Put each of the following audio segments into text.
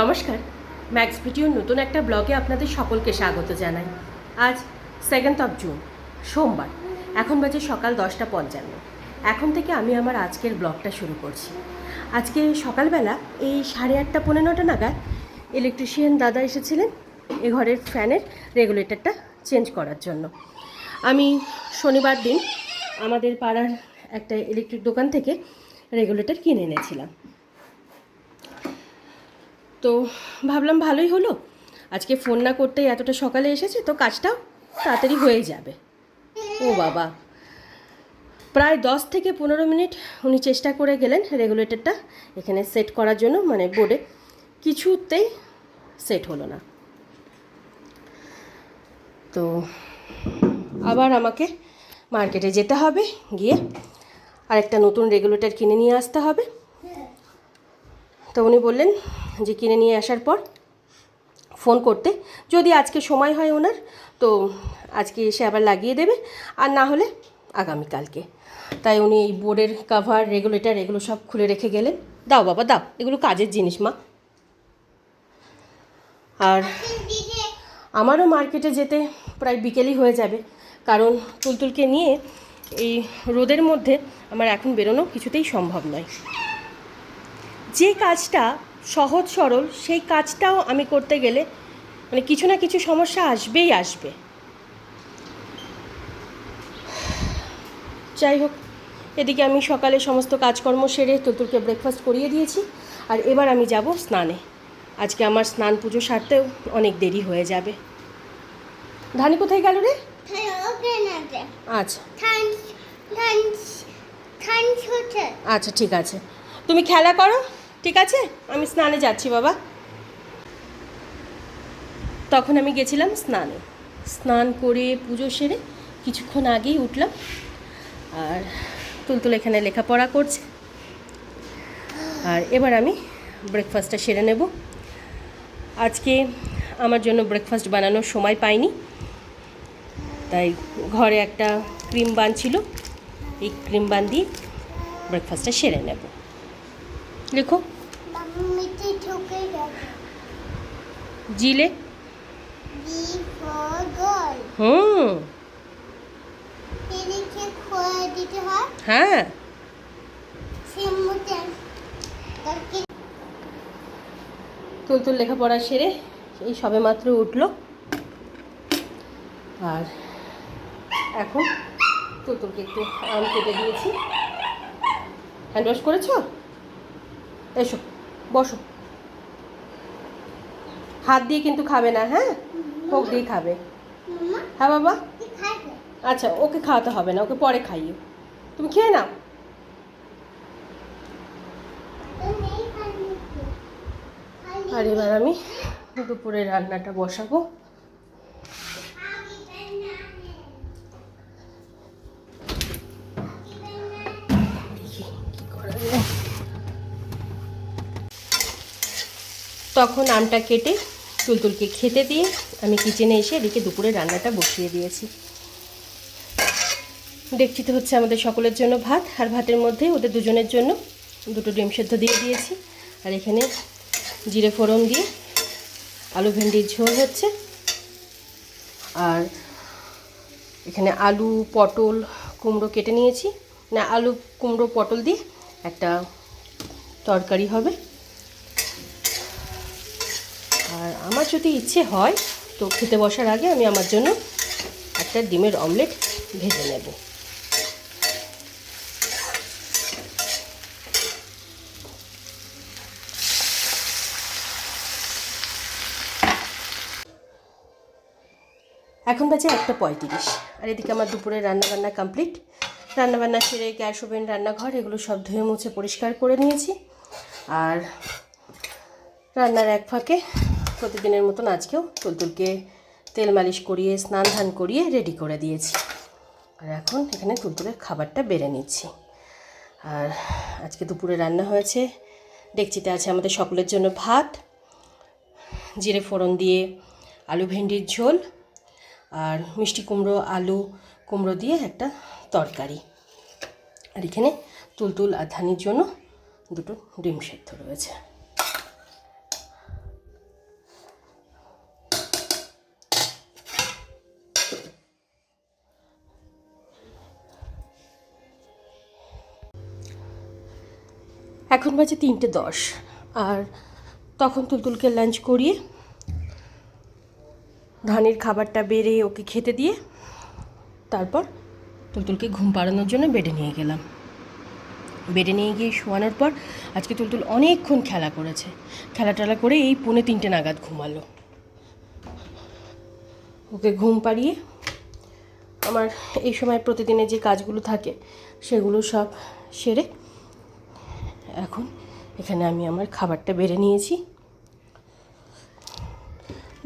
নমস্কার। ম্যাক্স ভিডিওর নতুন একটা ব্লগে আপনাদের সকলকে স্বাগত জানাই। আজ সেকেন্ড অফ জুন সোমবার। এখন বাজে সকাল দশটা পঞ্চান্ন। এখন থেকে আমি আমার আজকের ব্লগটা শুরু করছি। আজকে সকালবেলা এই সাড়ে আটটা পনেরো নটা নাগাদ ইলেকট্রিশিয়ান দাদা এসেছিলেন এ ঘরের ফ্যানের রেগুলেটরটা চেঞ্জ করার জন্য। আমি শনিবার দিন আমাদের পাড়ার একটা ইলেকট্রিক দোকান থেকে রেগুলেটর কিনে এনেছিলাম। তো ভাবলাম ভালোই হলো। আজকে ফোন না করতেই এতটা সকালে এসেছে, তো কাজটাও তাড়াতাড়ি হয়ে যাবে। ও বাবা। প্রায় দশ থেকে পনেরো মিনিট উনি চেষ্টা করে গেলেন রেগুলেটরটা এখানে সেট করার জন্য মানে বোর্ডে কিছুতেই সেট হলো না। তো আবার আমাকে মার্কেটে যেতে হবে, গিয়ে আরেকটা নতুন রেগুলেটর কিনে নিয়ে আসতে হবে। তো উনি বললেন যে কিনে নিয়ে আসার পর ফোন করতে। যদি আজকে সময় হয় ওনার, তো আজকে এসে আবার লাগিয়ে দেবে, আর না হলে আগামীকালকে। তাই উনি এই বোর্ডের কাভার রেগুলেটর এগুলো সব খুলে রেখে গেলেন। দাও বাবা, দাও, এগুলো কাজের জিনিস মা। আর আমারও মার্কেটে যেতে প্রায় বিকেলই হয়ে যাবে, কারণ তুলতুলকে নিয়ে এই রোদের মধ্যে আমার এখন বেরোনো কিছুতেই সম্ভব নয়। যে কাজটা সহজ সরল সেই কাজটাও আমি করতে গেলে মানে কিছু না কিছু সমস্যা আসবেই আসবে। যাই হোক এদিকে আমি সকালে সমস্ত কাজকর্ম সেরে তুতুলকে ব্রেকফাস্ট করিয়ে দিয়েছি আর এবার আমি যাব স্নানে। আজকে আমার স্নান পুজো সারতেও অনেক দেরি হয়ে যাবে। ধানি কোথায় গেল রে? আচ্ছা। আচ্ছা ঠিক আছে। তুমি খেলা করো। ঠিক আছে? আমি স্নানে যাচ্ছি, বাবা। তখন আমি গেছিলাম স্নানে। স্নান করে পুজো সেরে কিছুক্ষণ আগেই উঠলাম আর তুলতুল এখানে লেখাপড়া করছে। আর এবার আমি ব্রেকফাস্টটা সেরে নেব। আজকে আমার জন্য ব্রেকফাস্ট বানানোর সময় পাইনি। তাই ঘরে একটা ক্রিম বান ছিল। এই ক্রিম বান দিয়ে ব্রেকফাস্টটা সেরে নেব। লেখো জিলে? হুম। হ্যাঁ। তুলতুল লেখাপড়া সেরে এই সবে মাত্র উঠল। আর এখন তুলতুলকে একটু আম কেটে দিয়েছি। হ্যান্ড ওয়াশ করেছ? এসো বসো। হাত দিয়ে কিন্তু খাবে না হ্যাঁ? হোক দিয়ে খাবে। হ্যাঁ বাবা? আচ্ছা ওকে খাওয়াতে হবে না ওকে পরে খাইয়ে। তুমি খেয়ে নাও। আর এবার আমি দুপুরে রান্নাটা বসাবো। তখন আমটা কেটে তুলতুলকে খেতে দিয়ে আমি কিচেনে এসে এদিকে দুপুরে রান্নাটা বসিয়ে দিয়েছি। দেখছিতে হচ্ছে আমাদের সকলের জন্য ভাত, আর ভাতের মধ্যে ওদের দুজনের জন্য দুটো ডিম সেদ্ধ দিয়ে দিয়েছি। আর এখানে জিরে ফোড়ন দিয়ে আলু ভেন্ডির ঝোল হচ্ছে। আর এখানে আলু, পটল, কুমড়ো কেটে নিয়েছি। না, আলু, কুমড়ো, পটল দিয়ে একটা তরকারি হবে আর আমার যদি ইচ্ছে হয়, তো খেতে বসার আগে আমি আমার জন্য একটা ডিমের অমলেট ভেজে নেব। এখন বাজে একটা পঁয়ত্রিশ, আর এদিকে আমার দুপুরে রান্নাবান্না কমপ্লিট রান্নাবান্না সেরে গ্যাস ওভেন, রান্নাঘর, এগুলো সব ধুয়ে মুছে পরিষ্কার করে নিয়েছি। আর রান্নার এক ফাঁকে প্রতিদিনের মতন আজকেও তুলতুলকে তেল মালিশ করিয়ে, স্নান ধান করিয়ে রেডি করে দিয়েছি। আর এখন এখানে তুলতুলের খাবারটা বেড়ে নিচ্ছি। আর আজকে দুপুরে রান্না হয়েছে ডেকচিতে আছে আমাদের সকলের জন্য ভাত, জিরে ফোড়ন দিয়ে আলু ভেন্ডির ঝোল, আর মিষ্টি কুমড়ো, আলু কুমড়ো দিয়ে একটা তরকারি। আর এখানে তুলতুল আর ধানির জন্য দুটো ডিম সেদ্ধ রয়েছে। এখন বাজে তিনটে দশ। আর তখন তুলতুলকে লাঞ্চ করিয়ে ধানের খাবারটা বেড়ে ওকে খেতে দিয়ে তারপর তুলতুলকে ঘুম পাড়ানোর জন্য বেডে নিয়ে গেলাম। বেডে নিয়ে গিয়ে শোয়ানোর পর আজকে তুলতুল অনেকক্ষণ খেলা করেছে। খেলা টেলা করে এই পৌনে তিনটে নাগাদ ঘুমালো। ওকে ঘুম পাড়িয়ে আমার এই সময় প্রতিদিনের যে কাজগুলো থাকে, সেগুলো সব সেরে এখন এখানে আমি আমার খাবারটা বেড়ে নিয়েছি।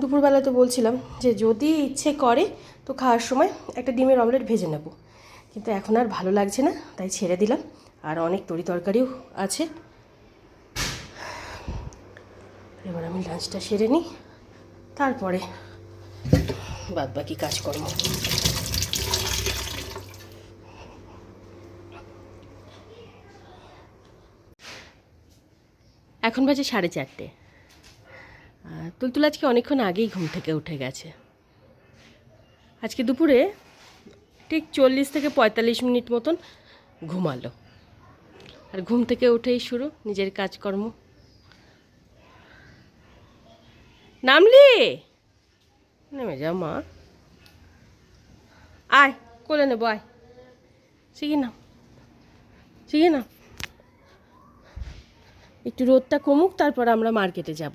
দুপুরবেলা তো বলছিলাম যে যদি ইচ্ছে করে তো খাওয়ার সময় একটা ডিমের অমলেট ভেজে নেব। কিন্তু এখন আর ভালো লাগছে না, তাই ছেড়ে দিলাম। আর অনেক তরি তরকারিও আছে। এবার আমি লাঞ্চটা সেরে নিই। তারপরে বাদ বাকি কাজকর্ম। এখন বাজে সাড়ে চারটে। তুলতুল আজকে অনেকক্ষণ আগেই ঘুম থেকে উঠে গেছে। আজকে দুপুরে ঠিক চল্লিশ থেকে পঁয়তাল্লিশ মিনিট মতন ঘুমালো। আর ঘুম থেকে উঠেই শুরু নিজের কাজকর্ম। নামলি? নেমে যা মা। আয়, কোলে নেব, আয়। শিখি না শিখি না একটু রোদটা কমুক, তারপর আমরা মার্কেটে যাব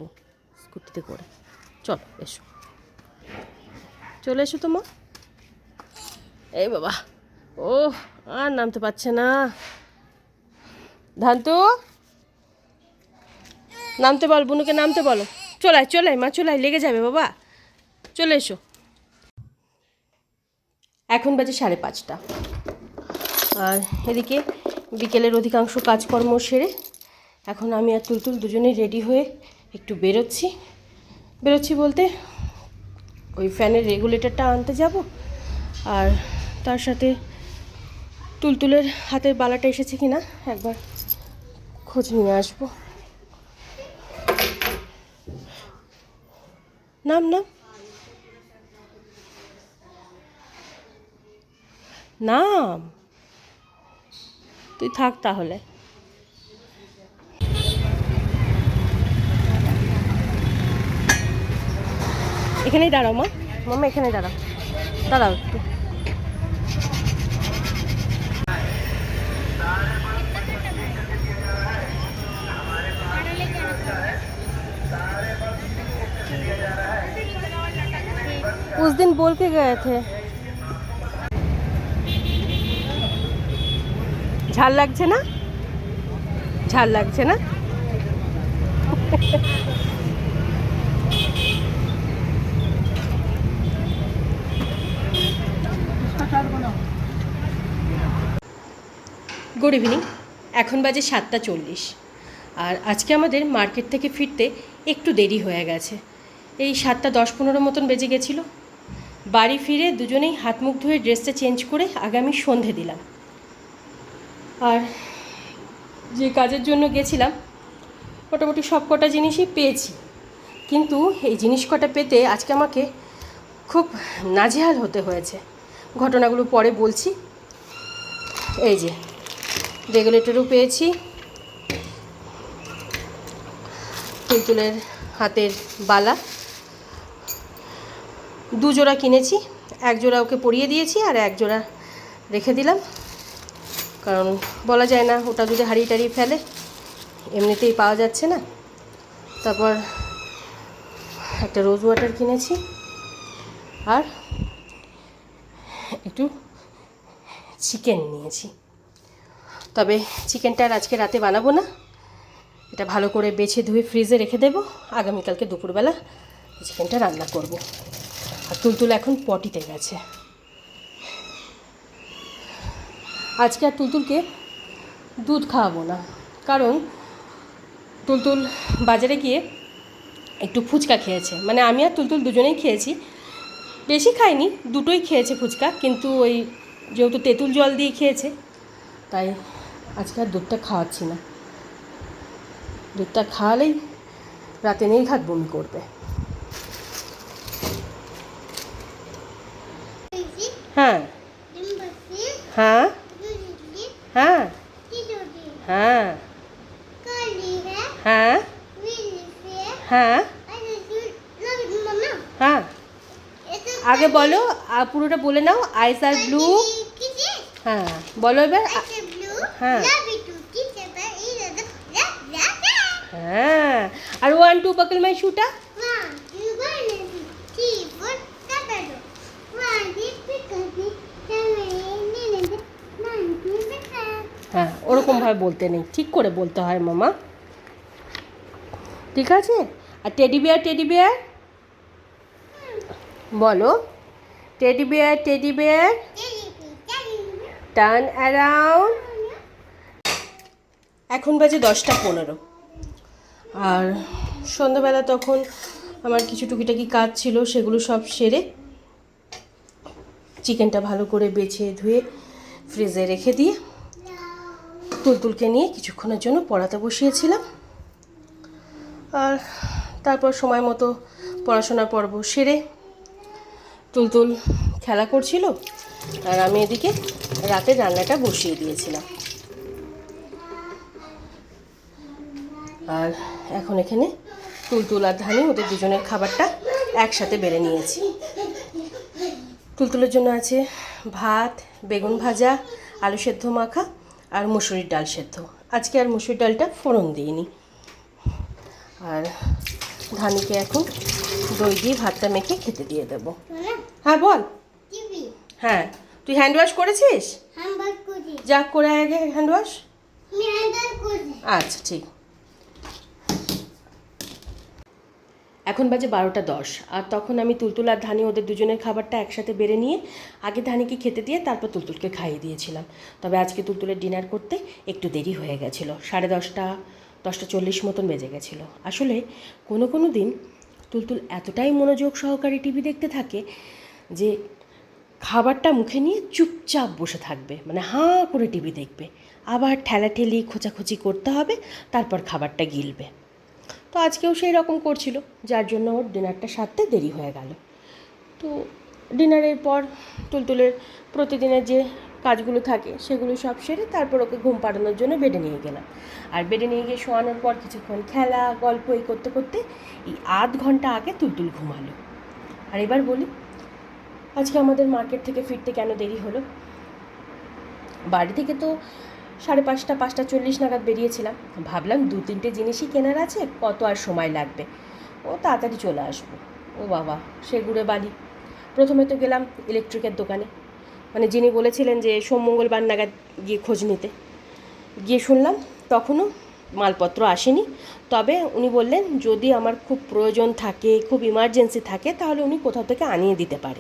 স্কুটিতে করে। চল, এসো। চলে এসো তো মা। এই বাবা ও আর নামতে পারছে না। ধান্তু, নামতে বল, বুনুকে নামতে বলো। চলায় চলায় মা চলায় লেগে যাবে বাবা। চলে এসো। এখন বাজে সাড়ে পাঁচটা। আর এদিকে বিকেলের অধিকাংশ কাজকর্ম সেরে এখন আমি আর তুলতুল দুজনেই রেডি হয়ে একটু বেরোচ্ছি। বেরোচ্ছি বলতে ওই ফ্যানের রেগুলেটরটা আনতে যাব আর তার সাথে তুলতুলের হাতের বালাটা এসেছে কি না একবার খোঁজ নিয়ে আসব। নাম নাম? নাম? তুই থাক তাহলে। এখানেই দাঁড়াও মা মামা এখানেই দাঁড়াও দাঁড়াও একটু उस दिन बोल के गए थे ঝাল লাগছে না ঝাল লাগছে না গুড ইভিনিং। এখন বাজে সাতটা চল্লিশ। আর আজকে আমাদের মার্কেট থেকে ফিরতে একটু দেরি হয়ে গেছে। এই সাতটা দশ পনেরো মতন বেজে গেছিল। বাড়ি ফিরে দুজনেই হাত মুখ ধুয়ে ড্রেসটা চেঞ্জ করে আগামী সন্ধে দিলাম। আর যে কাজের জন্য গেছিলাম, মোটামুটি সব কটা জিনিসই পেয়েছি। কিন্তু এই জিনিস কটা পেতে আজকে আমাকে খুব নাজেহাল হতে হয়েছে। ঘটনাগুলো পরে বলছি। এই যে রেগুলেটরও পেয়েছি। তুলতুলের হাতের বালা। দু জোড়া কিনেছি এক জোড়া ওকে পরিয়ে দিয়েছি আর এক জোড়া রেখে দিলাম। কারণ বলা যায় না, ওটা যদি হারিয়ে টারিয়ে ফেলে, এমনিতেই পাওয়া যাচ্ছে না। তারপর একটা রোজ ওয়াটার কিনেছি। আর একটু চিকেন নিয়েছি। তবে চিকেনটা আজকে রাতে বানাবো না। এটা ভালো করে বেছে ধুয়ে ফ্রিজে রেখে দেবো। আগামীকালকে দুপুরবেলা চিকেনটা রান্না করব। আর তুলতুল এখন পটিতে গেছে। আজকে আর তুলতুলকে দুধ খাওয়াবো না। কারণ তুলতুল বাজারে গিয়ে একটু ফুচকা খেয়েছে। মানে আমি আর তুলতুল দুজনেই খেয়েছি। বেশি খাইনি, দুটোই খেয়েছে ফুচকা। কিন্তু ওই যেহেতু তেঁতুল জল দিয়ে খেয়েছে, তাই আজকে আর দুধটা খাওয়াচ্ছি না। দুধটা খাওয়ালেই রাতে নির্ঘাত বমি করবে। হ্যাঁ। হ্যাঁ। হ্যাঁ। হ্যাঁ। হ্যাঁ। হ্যাঁ। হ্যাঁ। আগে বলো পুরোটা বলে নাও, আইস আর ব্লু। হ্যাঁ বলো এবার হ্যাঁ। হ্যাঁ। আর ওয়ান টু। পাকল মাই শুটা হ্যাঁ ওরকমভাবে বলতে নেই। ঠিক করে বলতে হয় মামা। ঠিক আছে? আর টেডি বিয়ার টেডি বিয়ার বলো। Teddy bear teddy bear turn around এখন বাজে দশটা পনেরো। আর সন্ধ্যাবেলা তখন আমার কিছু টুকিটাকি কাজ ছিল, সেগুলো সব সেরে চিকেনটা ভালো করে বেছে ধুয়ে ফ্রিজে রেখে দিয়ে তুলতুলকে নিয়ে কিছুক্ষণের জন্য পড়াতে বসিয়েছিলাম। আর তারপর সময় মতো পড়াশোনার পর্ব সেরে তুলতুল খেলা করছিল, আর আমি এদিকে রাতে রান্নাটা বসিয়ে দিয়েছিলাম। আর এখন এখানে তুলতুল আর ধানি ওদের দুজনের খাবারটা একসাথে বেড়ে নিয়েছি। তুলতুলের জন্য আছে ভাত বেগুন ভাজা আলু সেদ্ধ মাখা আর মুসুরির ডাল সেদ্ধ। আজকে আর মুসুরির ডালটা ফোড়ন দিইনি। আর ধানিকে এখন দই দিয়ে ভাতটা মেখে খেতে দিয়ে দেবো। হ্যাঁ বল। হ্যাঁ তুই হ্যান্ড ওয়াশ করেছিস? যা করে আগে হ্যান্ড ওয়াশ আচ্ছা ঠিক। এখন বাজে বারোটা দশ। আর তখন আমি তুলতুল আর ধানি ওদের দুজনের খাবারটা একসাথে বেড়ে নিয়ে আগে ধানিকে খেতে দিয়ে তারপর তুলতুলকে খাইয়ে দিয়েছিলাম। তবে আজকে তুলতুলের ডিনার করতে একটু দেরি হয়ে গেছিল। সাড়ে দশটা দশটা চল্লিশ মতন বেজে গেছিল। আসলে কোনো কোনো দিন তুলতুল এতটাই মনোযোগ সহকারে টিভি দেখতে থাকে যে খাবারটা মুখে নিয়ে চুপচাপ বসে থাকবে। মানে হাঁ করে টিভি দেখবে। আবার ঠেলাঠেলি, খোঁচাখুচি করতে হবে, তারপর খাবারটা গিলবে। তো আজকেও সেই রকম করছিল, যার জন্য ওর ডিনারটা সারতে দেরি হয়ে গেল। তো ডিনারের পর তুলতুলের প্রতিদিনের যে কাজগুলো থাকে, সেগুলো সব সেরে তারপর ওকে ঘুম পাড়ানোর জন্য বেডে নিয়ে গেলাম। আর বেডে নিয়ে গিয়ে শোয়ানোর পর কিছুক্ষণ খেলা, গল্প এই করতে করতে এই আধ ঘণ্টা আগে তুলতুল ঘুমালো। আর এবার বলি, আজকে আমাদের মার্কেট থেকে ফিরতে কেন দেরি হলো? বাড়ি থেকে তো সাড়ে পাঁচটা পাঁচটা চল্লিশ নাগাদ বেরিয়েছিলাম। ভাবলাম দু, তিনটে জিনিসই কেনার আছে, কত আর সময় লাগবে। ও তাড়াতাড়ি চলে আসব। ও বাবা, সে ঘুরে বালি। প্রথমে তো গেলাম ইলেকট্রিকের দোকানে। মানে যিনি বলেছিলেন যে সোম, মঙ্গলবার নাগাদ গিয়ে খোঁজ নিতে। গিয়ে শুনলাম তখনও মালপত্র আসেনি। তবে উনি বললেন, যদি আমার খুব প্রয়োজন থাকে, খুব ইমার্জেন্সি থাকে, তাহলে উনি কোথাও থেকে আনিয়ে দিতে পারে।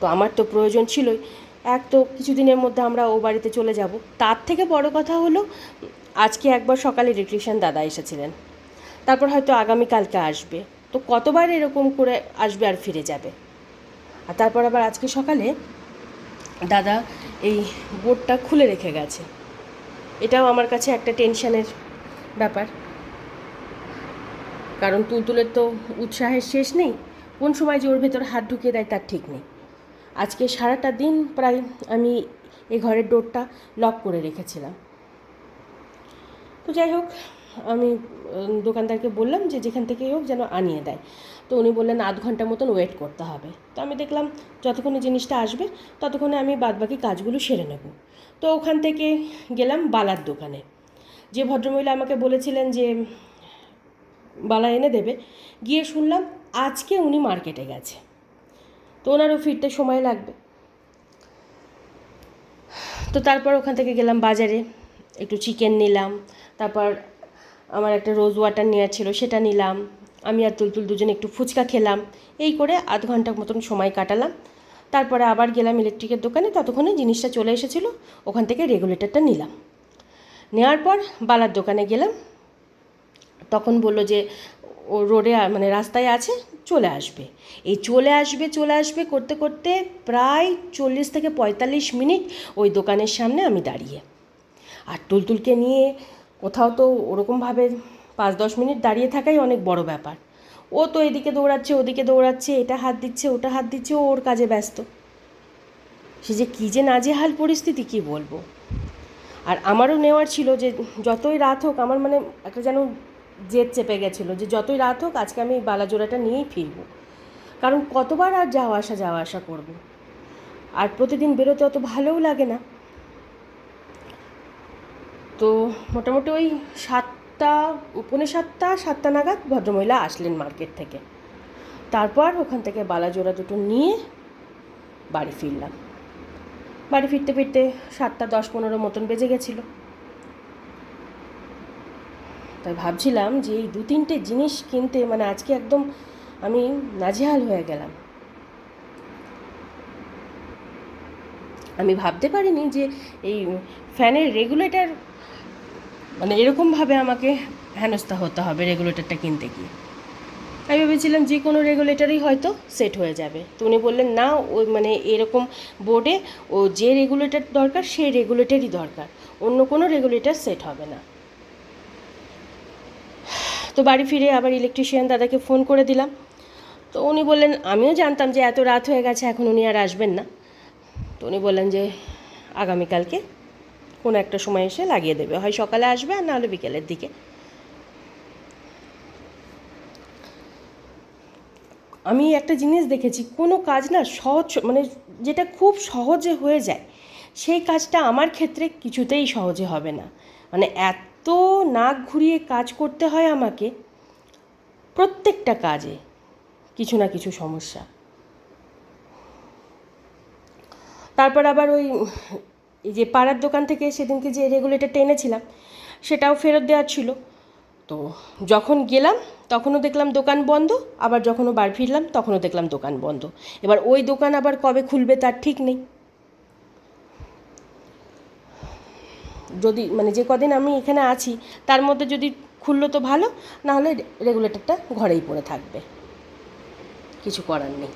তো আমার তো প্রয়োজন ছিলই। এক তো কিছুদিনের মধ্যে আমরা ও বাড়িতে চলে যাব। তার থেকে বড় কথা হলো, আজকে একবার সকালে ইলেকট্রিশিয়ান দাদা এসেছিলেন। তারপর হয়তো আগামীকালকে আসবে। তো কতবার এরকম করে আসবে আর ফিরে যাবে? আর তারপর আবার আজকে সকালে দাদা এই বোর্ডটা খুলে রেখে গেছে। এটাও আমার কাছে একটা টেনশনের ব্যাপার। কারণ তুলতুলের তো উৎসাহের শেষ নেই। কোন সময় যে ওর ভেতর হাত ঢুকিয়ে দেয় তার ঠিক নেই। আজকে সারাটা দিন প্রায় আমি এই ঘরের ডোরটা লক করে রেখেছিলাম। তো যাই হোক, আমি দোকানদারকে বললাম যে যেখান থেকে হোক যেন আনিয়ে দেয়। তো উনি বললেন আধ ঘণ্টা মতন ওয়েট করতে হবে। তো আমি দেখলাম যতক্ষণে জিনিসটা আসবে ততক্ষণে আমি বাদবাকি কাজগুলো সেরে নেব। তো ওখান থেকে গেলাম বালার দোকানে। যে ভদ্রমহিলা আমাকে বলেছিলেন যে বালা এনে দেবে, গিয়ে শুনলাম আজকে উনি মার্কেটে গেছে। তো ওনারও ফিরতে সময় লাগবে। তো তারপর ওখান থেকে গেলাম বাজারে, একটু চিকেন নিলাম, তারপর আমার একটা রোজ ওয়াটার নেওয়ার ছিল সেটা নিলাম, আমি আর তুলতুল দুজনে একটু ফুচকা খেলাম, এই করে আধ ঘণ্টার মতন সময় কাটালাম। তারপরে আবার গেলাম ইলেকট্রিকের দোকানে, ততক্ষণে জিনিসটা চলে এসেছিল, ওখান থেকে রেগুলেটরটা নিলাম। নেওয়ার পর বালার দোকানে গেলাম, তখন বলল যে ও রোডে মানে রাস্তায় আছে, চলে আসবে। এই চলে আসবে চলে আসবে করতে করতে প্রায় চল্লিশ থেকে পঁয়তাল্লিশ মিনিট ওই দোকানের সামনে আমি দাঁড়িয়ে। আর টুলটুলকে নিয়ে কোথাও তো ওরকমভাবে পাঁচ দশ মিনিট দাঁড়িয়ে থাকাই অনেক বড় ব্যাপার। ও তো এদিকে দৌড়াচ্ছে, ওদিকে দৌড়াচ্ছে, এটা হাত দিচ্ছে, ওটা হাত দিচ্ছে ওর কাজে ব্যস্ত। সে যে কী যে নাজেহাল পরিস্থিতি কী বলব? আর আমারও নেওয়ার ছিল যে যতই রাত হোক, আমার মানে একটা যেন জেদ চেপে গেছিল যে যতই রাত হোক আজকে আমি এই বালাজোড়াটা নিয়েই ফিরবো। কারণ কতবার আর যাওয়া আসা যাওয়া আসা করব। আর প্রতিদিন বেরোতে অত ভালোও লাগে না। তো মোটামুটি ওই সাতটা, পৌনে সাতটা সাতটা নাগাদ ভদ্রমহিলা আসলেন মার্কেট থেকে। তারপর ওখান থেকে বালাজোড়া দুটো নিয়ে বাড়ি ফিরলাম। বাড়ি ফিরতে ফিরতে সাতটা, দশ, পনেরো মতন বেজে গেছিল। তাই ভাবছিলাম যে এই দু তিনটে জিনিস কিনতে মানে আজকে একদম আমি নাজেহাল হয়ে গেলাম। আমি ভাবতে পারিনি যে এই ফ্যানের রেগুলেটর মানে এরকমভাবে আমাকে হেনস্থা হতে হবে রেগুলেটরটা কিনতে গিয়ে। আমি ভেবেছিলাম যে কোনো রেগুলেটরই হয়তো সেট হয়ে যাবে। তো উনি বললেন, না ওই মানে এরকম বোর্ডে ও যে রেগুলেটর দরকার সেই রেগুলেটরই দরকার। অন্য কোনো রেগুলেটর সেট হবে না। তো বাড়ি ফিরে আবার ইলেকট্রিশিয়ান দাদাকে ফোন করে দিলাম। তো উনি বললেন, আমিও জানতাম যে এত রাত হয়ে গেছে, এখন উনি আর আসবেন না। তো উনি বললেন যে, আগামীকালকে কোনো একটা সময় এসে লাগিয়ে দেবে। হয় সকালে আসবে আর নাহলে বিকেলের দিকে। আমি একটা জিনিস দেখেছি, কোনো কাজ না সহজ মানে যেটা খুব সহজে হয়ে যায়, সেই কাজটা আমার ক্ষেত্রে কিছুতেই সহজে হবে না। মানে এত নাক ঘুরিয়ে কাজ করতে হয় আমাকে, প্রত্যেকটা কাজে কিছু না কিছু সমস্যা। তারপর আবার ওই, এই যে পাড়ার দোকান থেকে সেদিনকে যে রেগুলেটরটা এনেছিলাম, সেটাও ফেরত দেওয়ার ছিল। তো যখন গেলাম, তখনও দেখলাম দোকান বন্ধ, আবার যখনও বার ফিরলাম, তখনও দেখলাম দোকান বন্ধ। এবার ওই দোকান আবার কবে খুলবে তার ঠিক নেই। যদি মানে যে কদিন আমি এখানে আছি, তার মধ্যে যদি খুললো তো ভালো না হলে রেগুলেটরটা ঘরেই পড়ে থাকবে। কিছু করার নেই।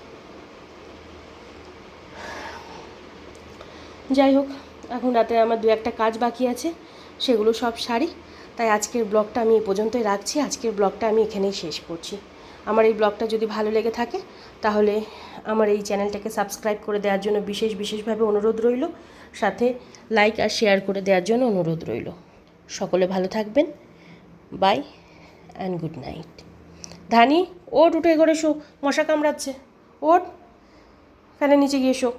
যাই হোক, এখন রাতে আমার দু একটা কাজ বাকি আছে, সেগুলো সব সারি। তাই আজকের ব্লগটা আমি এ পর্যন্তই রাখছি। আজকের ব্লগটা আমি এখানেই শেষ করছি। আমার এই ব্লগটা যদি ভালো লেগে থাকে, তাহলে আমার এই চ্যানেলটাকে সাবস্ক্রাইব করে দেওয়ার জন্য বিশেষ বিশেষভাবে অনুরোধ রইল। সাথে লাইক আর শেয়ার করে দেওয়ার জন্য অনুরোধ রইল। সকলে ভালো থাকবেন। বাই অ্যান্ড গুড নাইট ধানি ওট উঠে ঘরে শো। মশা কামড়াচ্ছে। ওট ফ্যানের নিচে গিয়ে শো।